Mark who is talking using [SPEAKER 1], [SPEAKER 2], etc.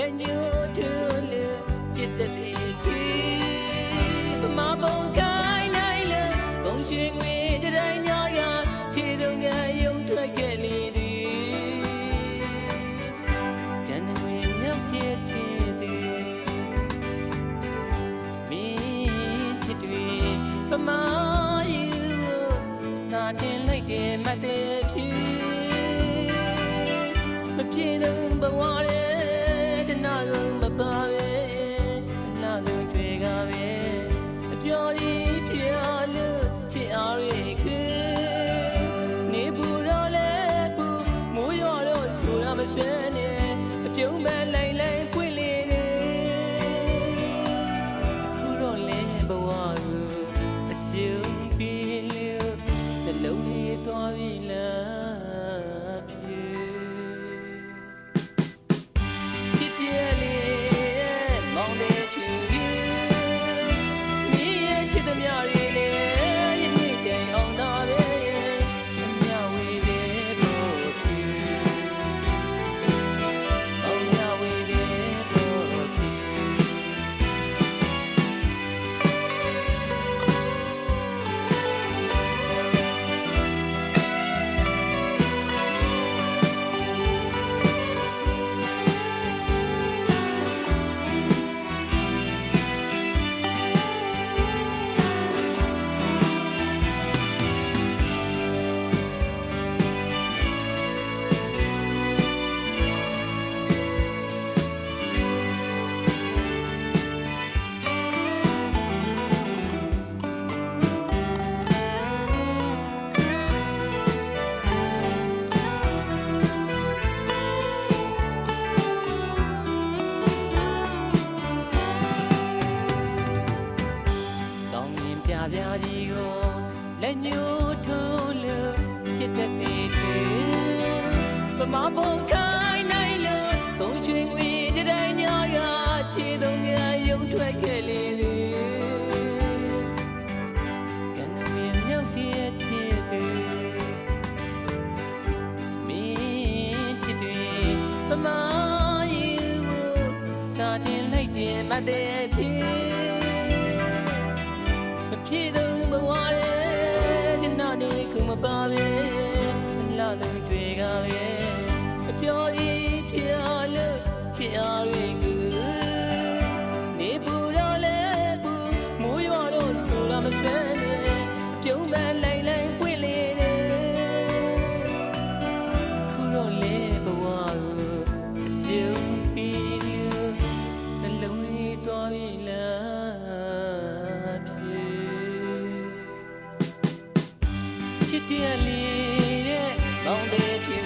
[SPEAKER 1] Let you to live, get the တင်လိုက်တယ်မတည်ဖြစ်မပြေတဲ့ဘဝတွေ ကိုလက်ညှိုးထိုးလို့ဖြစ်တတ်သေးတယ်ပမာပုံခိုင်းနိုင်လို့ဘုံချွေဝေးတဲ့ညောရခြေသုံးငယ်ရုံထွက်ခဲ့လေသည်ကနဝေမြောက်တည်းဖြစ်သည်မင်းချစ်တွေပမာယူစာတင်လိုက်တယ်မတဲ့ဖြစ် Peter. cabeza. ဖြစ်တယ်လေတဲ့မောင်တဲ့ဖြူ